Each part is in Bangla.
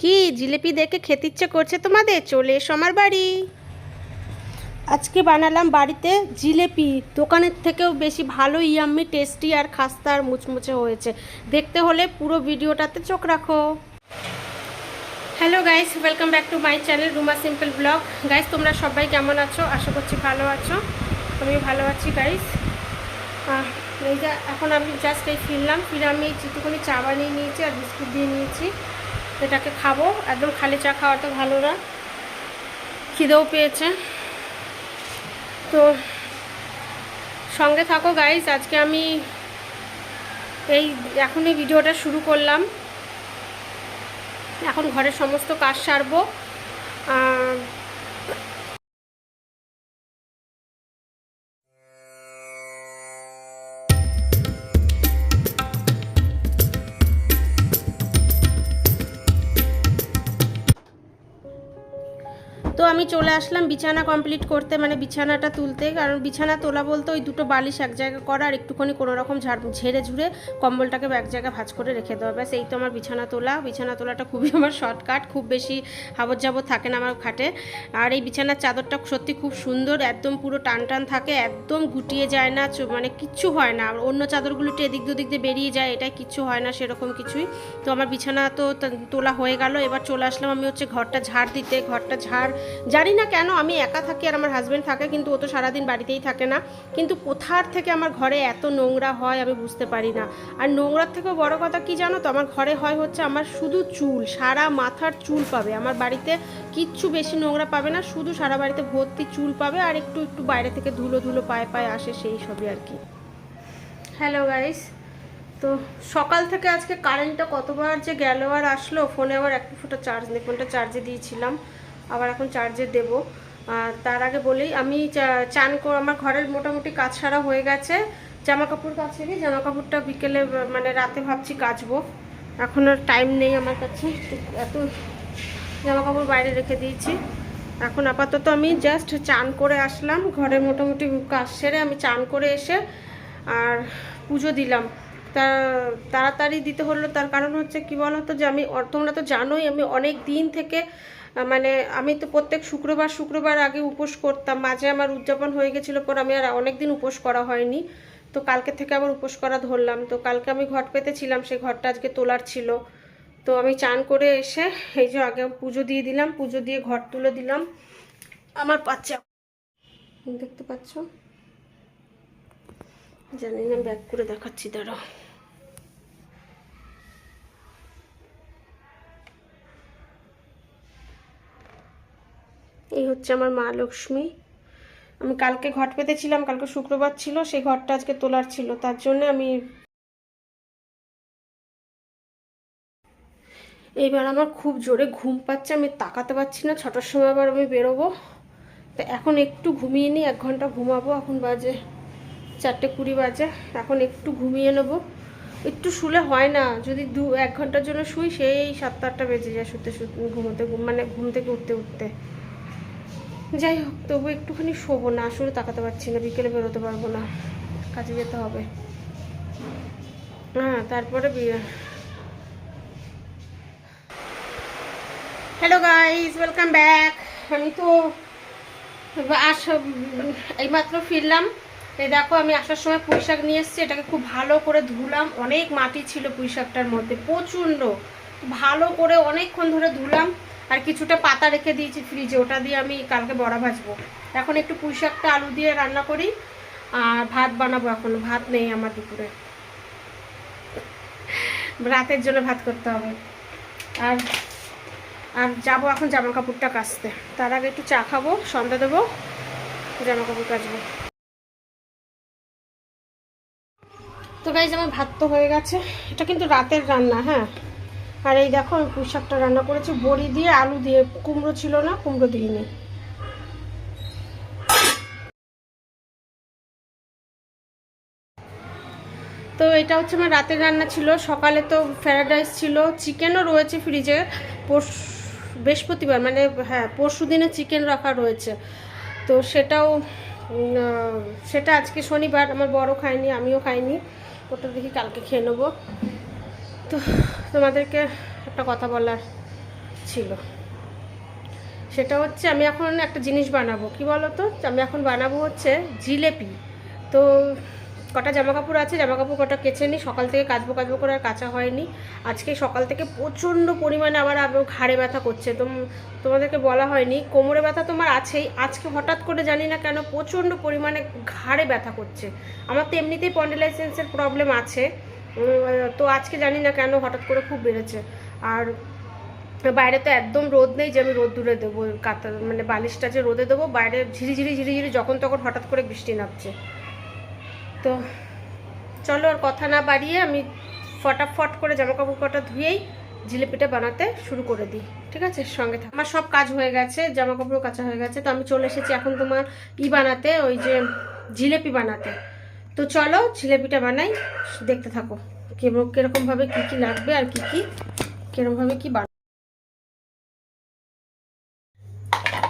কি জিলিপি দেখে খেতে ইচ্ছে করছে তোমাদের? চলে এসো আমার বাড়ি। আজকে বানালাম বাড়িতে জিলেপি। দোকানের থেকেও বেশি ভালো, ইয়াম্মি, টেস্টি আর খাস্তা আর মুচমুচে হয়েছে। দেখতে হলে পুরো ভিডিওটাতে চোখ রাখো। Hello guys welcome back to my channel Ruma simple blog guys তোমরা সবাই কেমন আছো? আশা করছি ভালো আছো। আমিও ভালো আছি গাইস এই যে এখন আমি জাস্ট এই ফিরলাম। ফিরে আমি এই চিটুকুনি চা বানিয়ে নিয়েছি আর বিস্কুট দিয়ে নিয়েছি। এটাকে খাব। একদম খালি চা খাওয়া তো ভালো না। খিদেও পেয়েছে। তো সঙ্গে থাকো গাইজ আজকে আমি এই এখনই ভিডিওটা শুরু করলাম। এখন ঘরের সমস্ত কাজ সারবো। চলে আসলাম বিছানা কমপ্লিট করতে মানে বিছানাটা তুলতে। কারণ বিছানা তোলা বলতে ওই দুটো বালিশ এক জায়গায় করা, আর একটুখানি কোনো রকম ঝাড়, ঝেড়ে ঝুড়ে কম্বলটাকে এক জায়গায় ভাঁজ করে রেখে দেওয়া। ব্যাস, এই তো আমার বিছানা তোলা। বিছানা তোলাটা খুবই আমার শর্টকাট খুব বেশি হাবর জাবর থাকে না আমার খাটে। আর এই বিছানার চাদরটা সত্যি খুব সুন্দর, একদম পুরো টান টান থাকে, একদম গুটিয়ে যায় না মানে কিচ্ছু হয় না। অন্য চাদরগুলো একটু এদিক দুদিক দিয়ে বেরিয়ে যায়, এটাই কিচ্ছু হয় না সেরকম কিছুই। তো আমার বিছানা তো তোলা হয়ে গেল। এবার চলে আসলাম আমি হচ্ছে ঘরটা ঝাড় দিতে। ঘরটা ঝাড় জানি না কেন আমি একা থাকি আর আমার হাজব্যান্ড থাকে, কিন্তু ও তো সারাদিন বাড়িতেই থাকে না। কিন্তু কোথার থেকে আমার ঘরে এত নোংরা হয় আমি বুঝতে পারি না। আর নোংরার থেকেও বড় কথা কি জানো তো? আমার ঘরে হয় হচ্ছে আমার শুধু চুল, সারা মাথার চুল পাবে। আমার বাড়িতে কিচ্ছু বেশি নোংরা পাবে না, শুধু সারা বাড়িতে ভর্তি চুল পাবে আর একটু একটু বাইরে থেকে ধুলো ধুলো পায়ে পায়ে আসে সেই সবই আর কি। হ্যালো গাইস তো সকাল থেকে আজকে কারেন্টটা কতবার যে গেল আর আসলো ফোনে আবার একটু ফুটো চার্জ নেই ফোনটা চার্জে দিয়েছিলাম। আবার এখন চার্জে দেব। তার আগে বলেই আমি চান করে, আমার ঘরের মোটামুটি কাজ সারা হয়ে গেছে। জামা কাপড় কাছে নি জামা কাপড়টা বিকেলে মানে রাতে ভাবছি কাচবো। এখন আর টাইম নেই আমার কাছে এত জামা কাপড় বাইরে রেখে দিয়েছি। এখন আপাতত আমি জাস্ট চান করে আসলাম, ঘরে মোটামুটি কাজ সেরে আমি চান করে এসে আর পুজো দিলাম। তা, তাড়াতাড়ি দিতে হলো, তার কারণ হচ্ছে কি বলতো যে আমি, তোমরা তো জানোই আমি অনেক দিন থেকে মানে আমি তো প্রত্যেক শুক্রবার শুক্রবার আগে উপোস করতাম। মাঝে আমার উদযাপন হয়ে গেছিল পর আমি আর অনেক দিন উপোস করা হয়নি। তো কালকে থেকে আবার উপোস করা ধরলাম। তো কালকে আমি ঘট পেতেছিলাম সেই ঘরটা আজকে তোলার ছিল। তো আমি চান করে এসে এই যে আগে পুজো দিয়ে দিলাম, পুজো দিয়ে ঘর তুলে দিলাম। আমার বাচ্চা। দেখতে পাচ্ছ? জানি না ব্যাক করে দেখাচ্ছি, দাঁড়াও। এই হচ্ছে আমার মা লক্ষ্মী। আমি কালকে ঘট পেতেছিলাম, কালকে শুক্রবার ছিল, সেই ঘরটা আজকে তোলার ছিল, তার জন্য আমি এইবার আমার খুব জোরে ঘুম পাচ্ছে, আমি তাকাতে পারছি না, ছটার সময় আবার আমি বেরোবো। তো এখন একটু ঘুমিয়ে নিই, এক ঘণ্টা ঘুমাবো, এখন বাজে চারটে কুড়ি বাজে, এখন একটু ঘুমিয়ে নেব। একটু শুলে হয় না, যদি দু, এক ঘণ্টার জন্য শুই, সেই সাতটা আটটা বেজে যায় শুতে শুতে, ঘুমোতে ঘুম মানে ঘুম থেকে উঠতে উঠতে। যাই হোক, তবু একটুখানি শোবো না, আসলে তাকাতে পারছি না, বিকেলে বেরোতে পারব না, কাজে যেতে হবে। হ্যাঁ তারপরে হ্যালো গাইস ওয়েলকাম ব্যাক আমি তো আস, এইমাত্র ফিরলাম। এই দেখো, আমি আসার সময় পুঁই শাক নিয়ে এসেছি, এটাকে খুব ভালো করে ধুলাম। অনেক মাটি ছিল পুঁই শাকটার মধ্যে, প্রচণ্ড। ভালো করে অনেকক্ষণ ধরে ধুলাম। আর কিছুটা পাতা রেখে দিয়েছি ফ্রিজে, ওটা দিয়ে আমি কালকে বড়া ভাজবো। এখন একটু পুঁই শাকটা আলু দিয়ে রান্না করি, আর ভাত বানাবো এখন, ভাত নেই আমার দুপুরে। রাতের জন্য ভাত করতে হবে। আর আর যাব এখন জামা কাপড়টা কাচতে। তার আগে একটু চা খাব, সন্ধ্যা দেবো জামা কাপড় কাচবো। তো গাইজ আমার ভাত তো হয়ে গেছে। এটা কিন্তু রাতের রান্না হ্যাঁ? আর এই দেখো, আমি পুঁই শাকটা রান্না করেছি। বড়ি দিয়ে আলু দিয়ে, কুমড়ো ছিল না, কুমড়ো দিইনি। তো এটা হচ্ছে আমার রাতের রান্না ছিল। সকালে তো ফ্রায়েড রাইস ছিল, চিকেনও রয়েছে ফ্রিজে। পরশু, বৃহস্পতিবার মানে হ্যাঁ পরশু দিনে চিকেন রাখা রয়েছে। তো সেটাও সেটা আজকে শনিবার। আমার বড় খায়নি, আমিও খাইনি। ওটা দেখি কালকে খেয়ে নেব। তো তোমাদেরকে একটা কথা বলার ছিল। সেটা হচ্ছে আমি এখন একটা জিনিস বানাবো। কি বলো তো আমি এখন বানাবো হচ্ছে জিলেপি। তো কটা জামা কাপড় আছে? জামা কাপড় কটা কেচে নিই। সকাল থেকে কাচবো কাচবো করে আর কাচা হয়নি। আজকে সকাল থেকে প্রচণ্ড পরিমাণে আবার ঘাড়ে ব্যথা করছে। তো তোমাদেরকে বলা হয়নি। কোমরে ব্যথা তোমার আছেই। আজকে হঠাৎ করে জানি না কেন প্রচণ্ড পরিমাণে ঘাড়ে ব্যথা করছে। আমার তো এমনিতেই পন্ডেলাইসেন্সের প্রবলেম আছে। তো আজকে জানি না কেন হঠাৎ করে খুব বেড়েছে। আর বাইরে তো একদম রোদ নেই যে আমি রোদ দূরে দেবো কাতা মানে বালিশটা যে রোদে দেবো, বাইরে ঝিরিঝিরি ঝিরিঝিরি যখন তখন হঠাৎ করে বৃষ্টি নামছে। তো চলো আর কথা না বাড়িয়ে আমি ফটাফট করে জামা কাপড় কটা ধুয়েই জিলিপিটা বানাতে শুরু করে দিই, ঠিক আছে? সঙ্গে থাক। আমার সব কাজ হয়ে গেছে জামা কাপড় কাচা হয়ে গেছে, তো আমি চলে এসেছি এখন তোমার ই বানাতে, ওই যে জিলেপি বানাতে। তো চলো জিলেপিটা বানাই, দেখতে থাকো। কেরকম কিরকমভাবে কী কী লাগবে আর কি কি কিরকমভাবে কি বানাবো।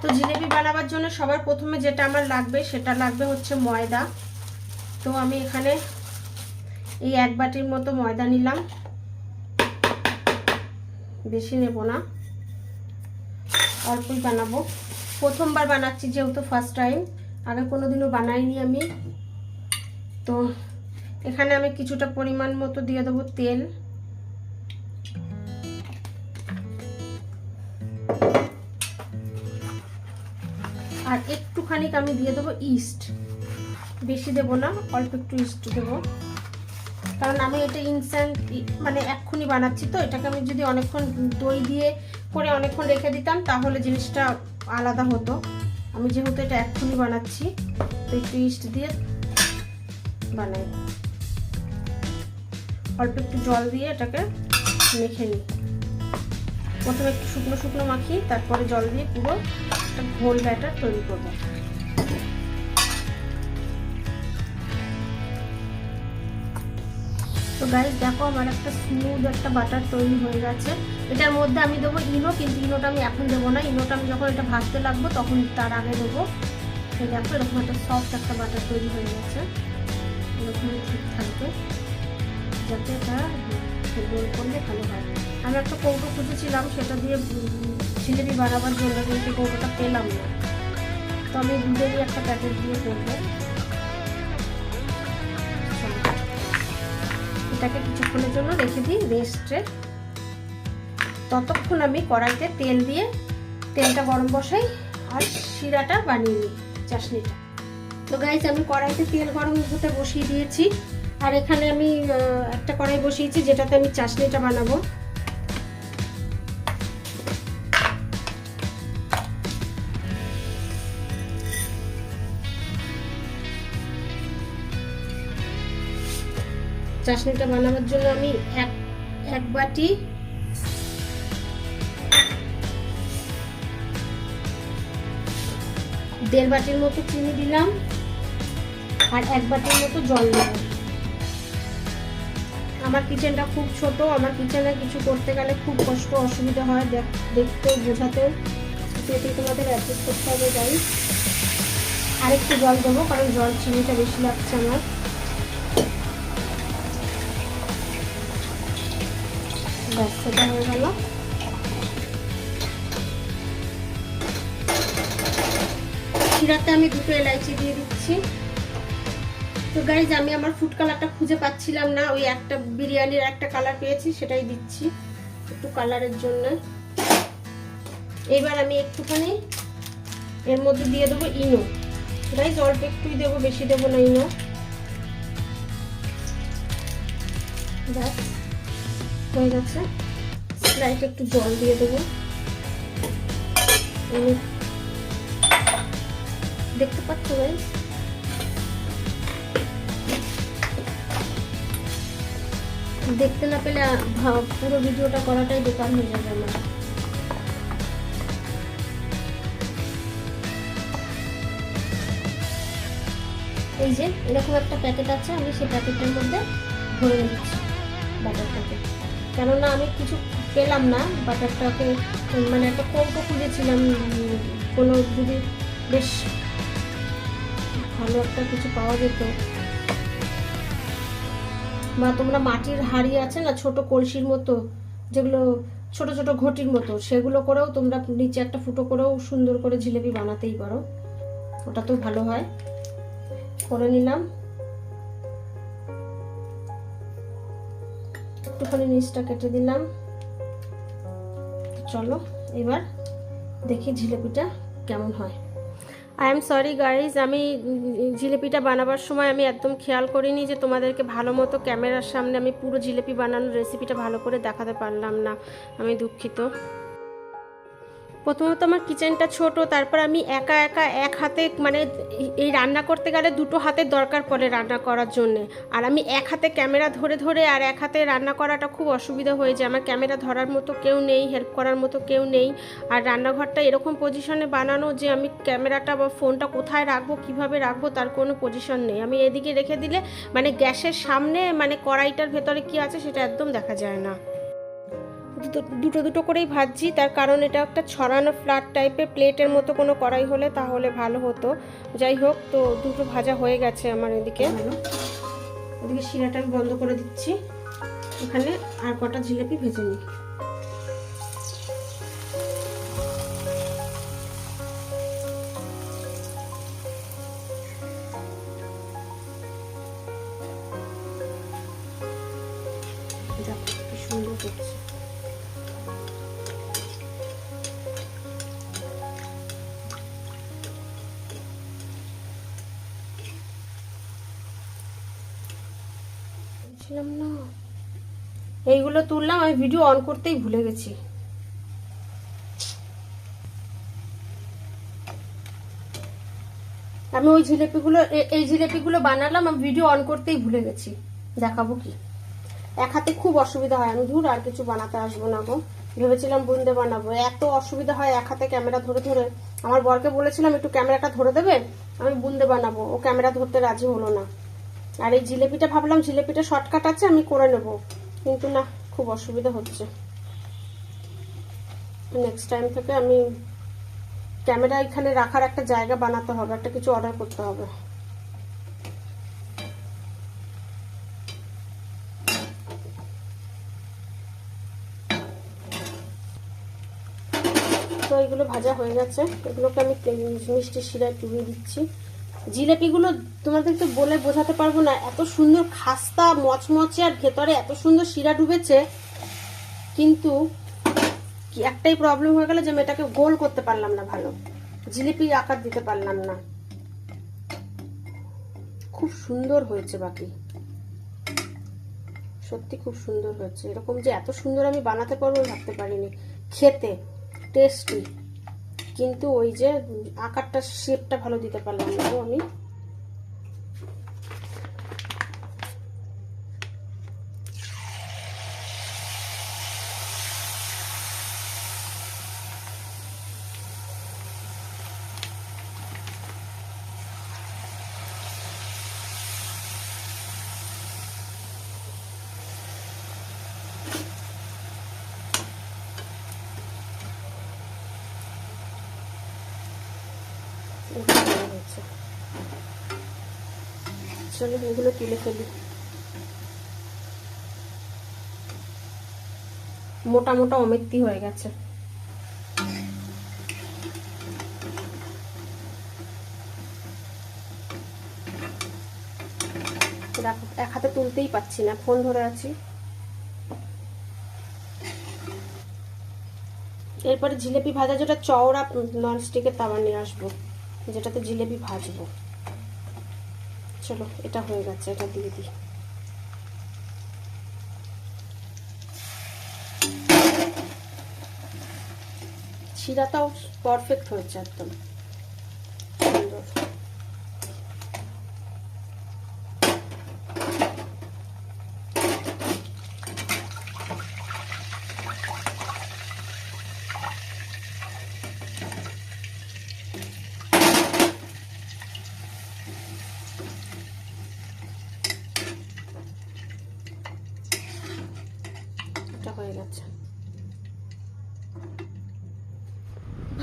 তো জিলেপি বানাবার জন্য সবার প্রথমে যেটা আমার লাগবে, সেটা লাগবে হচ্ছে ময়দা। তো আমি এখানে এই এক বাটির মতো ময়দা নিলাম। বেশি নেব না। অল্পই বানাবো। প্রথমবার বানাচ্ছি যেহেতু ফার্স্ট টাইম। আগে কোনো দিনও বানাইনি আমি। তো এখানে আমি কিছুটা পরিমাণ মতো দিয়ে দেবো তেল। আর একটুখানি আমি দিয়ে দেবো ইস্ট। বেশি দেবো না, অল্প একটু ইস্ট দেবো। কারণ আমি এটা ইনস্ট্যান্ট মানে এক্ষুনি বানাচ্ছি তো, এটাকে আমি যদি অনেকক্ষণ দই দিয়ে করে অনেকক্ষণ রেখে দিতাম, তাহলে জিনিসটা আলাদা হতো। আমি যেহেতু এটা এক্ষুনি বানাচ্ছি, তো একটু ইস্ট দিয়ে বানাই। অল্প একটু জল দিয়ে এটাকে মেখে নিই। প্রথমে একটু শুকনো শুকনো মাখি, তারপরে জল দিয়ে পুরো একটা ঘোল ব্যাটার তৈরি করব। তো গাইজ দেখো আমার একটা স্মুথ একটা বাটার তৈরি হয়ে গেছে। এটার মধ্যে আমি দেবো ইনো, কিন্তু ইনোটা আমি এখন দেবো না। ইনোটা আমি যখন এটা ভাজতে লাগবো, তখন তার আগে দেবো। তো দেখো এরকম একটা সফট একটা বাটার তৈরি হয়ে গেছে। এরকমই ঠিক থাকবে যাতে এটা গোল করলে ভালো হয়। আমি একটা কৌটো খুঁজেছিলাম, সেটা দিয়ে জিলেপি বানাবার জন্য কিন্তু কৌটোটা পেলাম না। তো আমি দুধেরই একটা প্যাকেট দিয়ে করব। এটাকে কিছুক্ষণের জন্য রেখে দিই রেস্টে ততক্ষণ আমি কড়াইতে তেল দিয়ে, তেলটা গরম বসাই, আর শিরাটা বানিয়ে নিই, চাশনিটা। তো গাইজ আমি কড়াইতে তেল গরম হতে বসিয়ে দিয়েছি। আর এখানে আমি একটা কড়াই বসিয়েছি, যেটাতে আমি চাশনিটা বানাবো। চাশনিটা বানানোর জন্য আমি এক এক বাটি দেড় বাটির মতো চিনি দিলাম। আর এক বাটির মতো জল দিলাম আমার কিচেনটা খুব ছোট, আমার কিচেনে কিছু করতে গেলে খুব কষ্ট, অসুবিধা হয় দেখতেও বোঝাতেও সেটি তোমাদের অ্যাডজাস্ট করতে হবে যাই আরেকটু জল দেবো, কারণ জল চিনিটা বেশি লাগছে আমার। ব্যাস, সেটা হয়ে গেল। শিরাতে আমি দুটো এলাইচি দিয়ে দিচ্ছি। তো গাইজ আমি আমার ফুড কালারটা খুঁজে পাচ্ছিলাম না। ওই একটা বিরিয়ানির একটা কালার পেয়েছি, সেটাই দিচ্ছি একটু কালারের জন্য। এবার আমি একটুখানি এর মধ্যে দিয়ে দেবো ইনো। গাইজ অল্প একটুই দেবো, বেশি দেবো না ইনো। ব্যাস, হয়ে গেছে। স্প্রাইটে একটু জল দিয়ে দেবো। দেখতে পাচ্ছ ভাই দেখতে না পেলে পুরো ভিডিওটা করাটাই বেকার হয়ে যাবে আমার। এই যে, এরকম একটা প্যাকেট আছে, আমি সেই প্যাকেটের মধ্যে ভরে নিচ্ছি বাটারটাকে। কেননা আমি কিছু পেলাম না, বাটারটাকে মানে একটা কৌটো খুঁজেছিলাম কোনো যদি বেশ ভালো একটা কিছু পাওয়া যেত বা তোমরা মাটির হাড়ি আছে না, ছোট কলসির মতো, যেগুলো ছোট ছোট ঘটির মতো, সেগুলো করেও তোমরা নিচে একটা ফুটো করেও সুন্দর করে জিলেপি বানাতেই পারো। ওটা তো ভালো হয়। করে নিলাম। একটুখানি নিচটা কেটে দিলাম। চলো, এবার দেখি জিলেপিটা কেমন হয়। আই এম সরি গাইজ আমি জিলিপিটা বানাবার সময় আমি একদম খেয়াল করিনি যে তোমাদেরকে ভালো মতো ক্যামেরার সামনে আমি পুরো জিলিপি বানানোর রেসিপিটা ভালো করে দেখাতে পারলাম না। আমি দুঃখিত। প্রথমত আমার কিচেনটা ছোট, তারপর আমি একা একা এক হাতে মানে এই- রান্না করতে গেলে দুটো হাতের দরকার পড়ে রান্না করার জন্যে। আর আমি এক হাতে ক্যামেরা ধরে ধরে আর এক হাতে রান্না করাটা খুব অসুবিধা হয়ে যায়। আমার ক্যামেরা ধরার মতো কেউ নেই হেল্প করার মতো কেউ নেই। আর রান্নাঘরটা এরকম পজিশনে বানানো যে আমি ক্যামেরাটা বা ফোনটা কোথায় রাখব, কীভাবে রাখব, তার কোনো পজিশন নেই। আমি এদিকে রেখে দিলে মানে গ্যাসের সামনে মানে কড়াইটার ভেতরে কি আছে সেটা একদম দেখা যায় না। দুটো দুটো করেই ভাজছি। তার কারণ এটা একটা ছড়ানো ফ্ল্যাট টাইপের প্লেটের মতো কোনো কড়াই হলে তাহলে ভালো হতো। যাই হোক, তো দুটো ভাজা হয়ে গেছে আমার এদিকে। ওদিকে শিরাটা আমি বন্ধ করে দিচ্ছি। এখানে আর কটা জিলেপি ভেজে নিই। ছিলাম না। এইগুলো তুললাম, আমি ভিডিও অন করতেই ভুলে গেছি। আমি ওই জিলেপিগুলো এই জিলেপিগুলো বানালাম, আমি ভিডিও অন করতেই ভুলে গেছি। দেখাবো কি? এক হাতে খুব অসুবিধা হয়। আমি ধুর আর কিছু বানাতে আসব না গো। ভেবেছিলাম বুন্দে বানাবো। এত অসুবিধা হয় এক হাতে ক্যামেরা ধরে ধরে। আমার বরকে বলেছিলাম, একটু ক্যামেরাটা ধরে দেবে, আমি বুন্দে বানাবো। ও ক্যামেরা ধরতে রাজি হলো না। আর এই জিলেপিটা ভাবলাম, জিলেপিটা শর্টকাট আছে, আমি করে নেব। কিন্তু না, খুব অসুবিধা হচ্ছে। নেক্সট টাইম থেকে আমি ক্যামেরা এখানে রাখার একটা জায়গা বানাতে হবে, একটা কিছু অর্ডার করতে হবে। তো এগুলো ভাজা হয়ে গেছে। এগুলোকে আমি মিষ্টি শিরায় ডুবিয়ে দিচ্ছি। জিলেপিগুলো তোমাদেরকে বলে বোঝাতে পারব না। এত সুন্দর খাস্তা, মচমচে, আর ভেতরে এত সুন্দর শিরা ডুবেছে। কিন্তু একটাই প্রবলেম হয়ে গেল যে আমি এটাকে গোল করতে পারলাম না ভালো। জিলিপি আকার দিতে পারলাম না। খুব সুন্দর হয়েছে বাকি। সত্যি খুব সুন্দর হয়েছে। এরকম যে এত সুন্দর আমি বানাতে পারব ভাবতে পারিনি। খেতে টেস্টি কিন্তু ওই যে আকারটা শেপটা ভালো দিতে পারলাম না আমি এগুলো ভালো হয়েছে। চলো এগুলো তুলে ফেলি। মোটা মোটা অমেত্তি হয়ে গেছে। এক হাতে তুলতেই পাচ্ছি না, ফোন ধরে আছি। এরপরে জিলেপি ভাজা, যেটা চওড়া ননস্টিকের তাওয়া নিয়ে আসব। যেটাতে জিলেপি ভাজবো। চলো এটা হয়ে গেছে এটা দিয়ে দিই। শিরাটাও পারফেক্ট হয়েছে একদম সুন্দর এটা হয়ে গেছে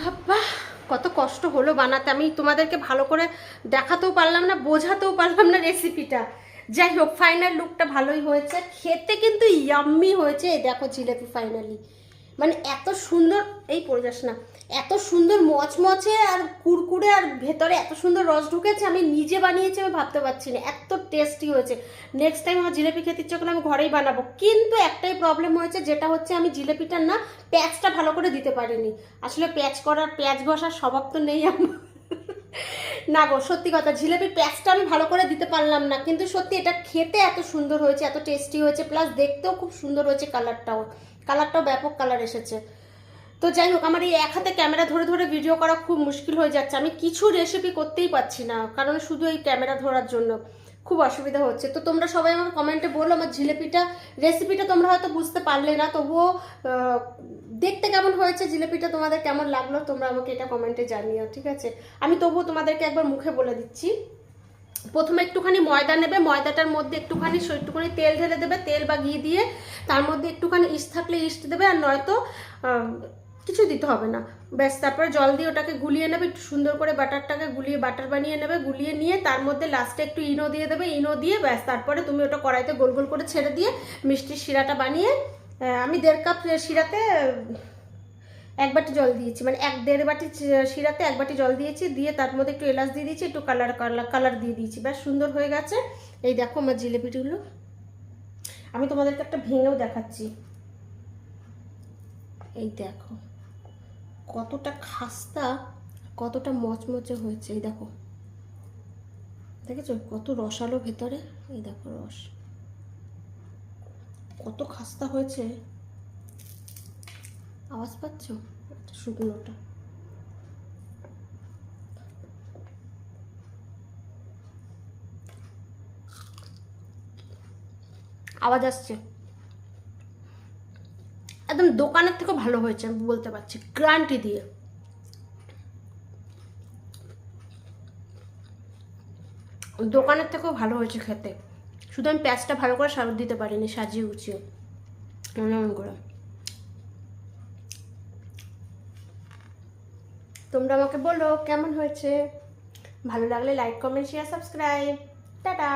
বাবা, কত কষ্ট হলো বানাতে। আমি তোমাদেরকে ভালো করে দেখাতেও পারলাম না, বোঝাতেও পারলাম না রেসিপিটা যাই হোক ফাইনাল লুকটা ভালোই হয়েছে। খেতে কিন্তু ইয়াম্মি হয়েছে। দেখো জিলেপি ফাইনালি মানে এত সুন্দর, এই পড়ে না, এত সুন্দর মচমচে আর কুরকুরে আর ভেতরে এত সুন্দর রস ঢুকেছে, আমি নিজে বানিয়েছি, আমি ভাবতে পারছি না। এত টেস্টি হয়েছে। নেক্সট টাইম আমার জিলেপি খেতে ইচ্ছে করলে আমি ঘরেই বানাবো। কিন্তু একটাই প্রবলেম হয়েছে, যেটা হচ্ছে আমি জিলেপিটার না প্যাঁচটা ভালো করে দিতে পারিনি। আসলে প্যাঁচ করার প্যাঁচ ঘষার স্বভাব তো নেই আমার। না গো, সত্যি কথা, জিলেপির প্যাঁচটা আমি ভালো করে দিতে পারলাম না। কিন্তু সত্যি এটা খেতে এত সুন্দর হয়েছে, এত টেস্টি হয়েছে প্লাস দেখতেও খুব সুন্দর হয়েছে কালারটাও কালারটাও ব্যাপক কালার এসেছে। তো যাই হোক, আমার এই এক হাতে ক্যামেরা ধরে ধরে ভিডিও করা খুব মুশকিল হয়ে যাচ্ছে। আমি কিছু রেসিপি করতেই পারছি না, কারণ শুধু এই ক্যামেরা ধরার জন্য খুব অসুবিধা হচ্ছে। তো তোমরা সবাই আমার কমেন্টে বলো আমার জিলেপিটা রেসিপিটা তোমরা হয়তো বুঝতে পারলে না, তবুও দেখতে কেমন হয়েছে, জিলেপিটা তোমাদের কেমন লাগল, তোমরা আমাকে এটা কমেন্টে জানিও, ঠিক আছে? আমি তবুও তোমাদেরকে একবার মুখে বলে দিচ্ছি। প্রথমে একটুখানি ময়দা নেবে, ময়দাটার মধ্যে একটুখানি একটুখানি তেল ঢেলে দেবে, তেল বা ঘি দিয়ে তার মধ্যে একটুখানি ইস্ট থাকলে ইস্ট দেবে আর নয়তো কিছু দিতে হবে না। ব্যাস, তারপরে জল দিয়ে ওটাকে গুলিয়ে নেবে, একটু সুন্দর করে বাটারটাকে গুলিয়ে, বাটার বানিয়ে নেবে, গুলিয়ে নিয়ে তার মধ্যে লাস্টে একটু ইনো দিয়ে দেবে, ইনো দিয়ে ব্যাস, তারপরে তুমি ওটা কড়াইতে গোল গোল করে ছেড়ে দিয়ে মিষ্টির শিরাটা বানিয়ে আমি দেড় কাপ শিরাতে এক বাটি জল দিয়েছি মানে এক দেড় বাটি শিরাতে এক বাটি জল দিয়েছি, দিয়ে তার মধ্যে একটু এলাচ দিয়ে দিয়েছি, একটু কালার কালার কালার দিয়ে দিয়েছি। বেশ সুন্দর হয়ে গেছে। এই দেখো আমার জিলেপিগুলো। আমি তোমাদেরকে একটা ভেঙেও দেখাচ্ছি। এই দেখো, কতটা খাস্তা, কতটা মচমচে হয়েছে। এই দেখো, দেখেছ? কত রসালো ভেতরে। এই দেখো রস। কত খাস্তা হয়েছে। আওয়াজ পাচ্ছ? শুকনোটা আওয়াজ আসছে। একদম দোকানের থেকে ভালো হয়েছে, আমি বলতে পারছি। গ্রান্টি দিয়ে। দোকানের থেকেও ভালো হয়েছে খেতে। শুধু আমি প্যাঁচটা ভালো করে সার দিতে পারিনি, সাজিয়ে গুছিয়ে। এমন করে। তোমরা আমাকে বলো কেমন হয়েছে? ভালো লাগলে like comment share subscribe tata!